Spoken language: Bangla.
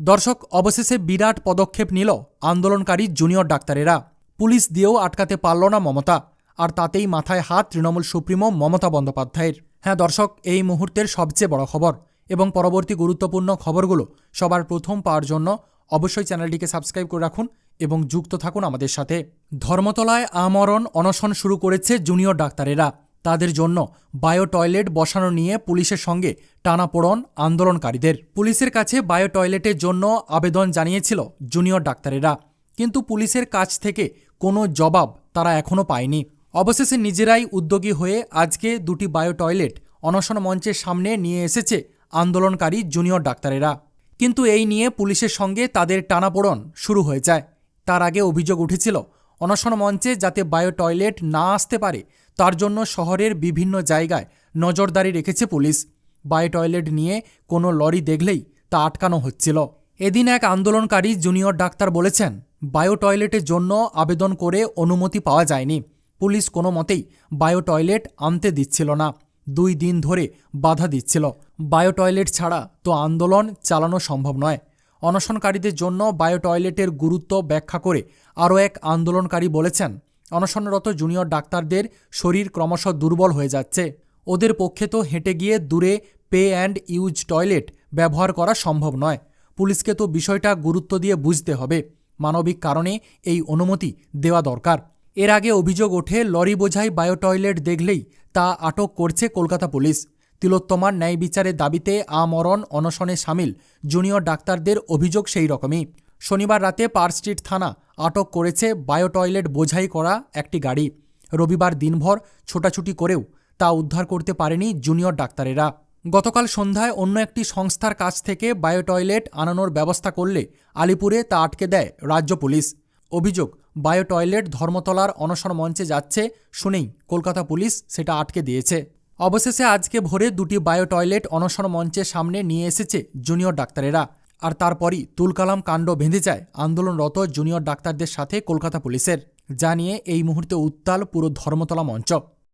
দর্শক অবশেষে বিরাট পদক্ষেপ নিল আন্দোলনকারী জুনিয়র ডাক্তারেরা। পুলিশ দিয়েও আটকাতে পারল না মমতা, আর তাতেই মাথায় হাত তৃণমূল সুপ্রিমো মমতা বন্দ্যোপাধ্যায়ের। হ্যাঁ দর্শক, এই মুহূর্তের সবচেয়ে বড় খবর এবং পরবর্তী গুরুত্বপূর্ণ খবরগুলো সবার প্রথম পাওয়ার জন্য অবশ্যই চ্যানেলটিকে সাবস্ক্রাইব করে রাখুন এবং যুক্ত থাকুন আমাদের সাথে। ধর্মতলায় আমরণ অনশন শুরু করেছে জুনিয়র ডাক্তারেরা। তাদের জন্য বায়ো টয়লেট বসানো নিয়ে পুলিশের সঙ্গে টানাপোড়ন আন্দোলনকারীদের। পুলিশের কাছে বায়ো টয়লেটের জন্য আবেদন জানিয়েছিল জুনিয়র ডাক্তারেরা। কিন্তু পুলিশের কাছ থেকে কোনো জবাব তারা এখনও পায়নি। অবশেষে নিজেরাই উদ্যোগী হয়ে আজকে দুটি বায়ো টয়লেট অনশন মঞ্চের সামনে নিয়ে এসেছে আন্দোলনকারী জুনিয়র ডাক্তারেরা। কিন্তু এই নিয়ে পুলিশের সঙ্গে তাদের টানাপোড়ন শুরু হয়ে যায়। তার আগে অভিযোগ উঠেছিল, অনশন মঞ্চে যাতে বায়ো টয়লেট না আসতে পারে তার জন্য শহরের বিভিন্ন জায়গায় নজরদারি রেখেছে পুলিশ। বায়ো টয়লেট নিয়ে কোনো লরি দেখলেই তা আটকানো হচ্ছিল। এদিন এক আন্দোলনকারী জুনিয়র ডাক্তার বলেছেন, বায়ো টয়লেটের জন্য আবেদন করে অনুমতি পাওয়া যায়নি। পুলিশ কোনো মতেই বায়ো টয়লেট আনতে দিচ্ছিল না। দুই দিন ধরে বাধা দিচ্ছিল। বায়ো টয়লেট ছাড়া তো আন্দোলন চালানো সম্ভব নয়। অনশনকারীদের জন্য বায়ো টয়লেটের গুরুত্ব ব্যাখ্যা করে আরও এক আন্দোলনকারী বলেছেন অনশনরত জুনিয়র ডাক্তারদের শরীর ক্রমশ দুর্বল হয়ে যাচ্ছে। ওদের পক্ষে তো হেঁটে গিয়ে দূরে পে অ্যান্ড ইউজ টয়লেট ব্যবহার করা সম্ভব নয়। পুলিশকে তো বিষয়টা গুরুত্ব দিয়ে বুঝতে হবে। মানবিক কারণে এই অনুমতি দেওয়া দরকার। এর আগে অভিযোগ ওঠে, লরি বোঝাই বায়ো টয়লেট দেখলেই তা আটক করছে কলকাতা পুলিশ। তিলোত্তমার ন্যায় বিচারের দাবিতে আমরণ অনশনে সামিল। জুনিয়র ডাক্তারদের অভিযোগ সেই রকমই। শনিবার রাতে পার্ক স্ট্রিট থানা আটক করেছে বায়ো টয়লেট বোঝাই করা একটি গাড়ি। রবিবার দিনভর ছোটাছুটি করেও তা উদ্ধার করতে পারেনি জুনিয়র ডাক্তারেরা। গতকাল সন্ধ্যায় অন্য একটি সংস্থার কাছ থেকে বায়ো টয়লেট আনানোর ব্যবস্থা করলে আলিপুরে তা আটকে দেয় রাজ্য পুলিশ। অভিযোগ বায়ো টয়লেট ধর্মতলার অনশন মঞ্চে যাচ্ছে শুনেই কলকাতা পুলিশ সেটা আটকে দিয়েছে। অবশেষে আজকে ভোরে দুটি বায়ো টয়লেট অনশন মঞ্চের সামনে নিয়ে এসেছে জুনিয়র ডাক্তারেরা। আর তারপরই তুলকালাম কাণ্ড বেঁধে যায় আন্দোলনরত জুনিয়র ডাক্তারদের সাথে কলকাতা পুলিশের। যা নিয়ে এই মুহূর্তে উত্তাল পুরো ধর্মতলা মঞ্চ।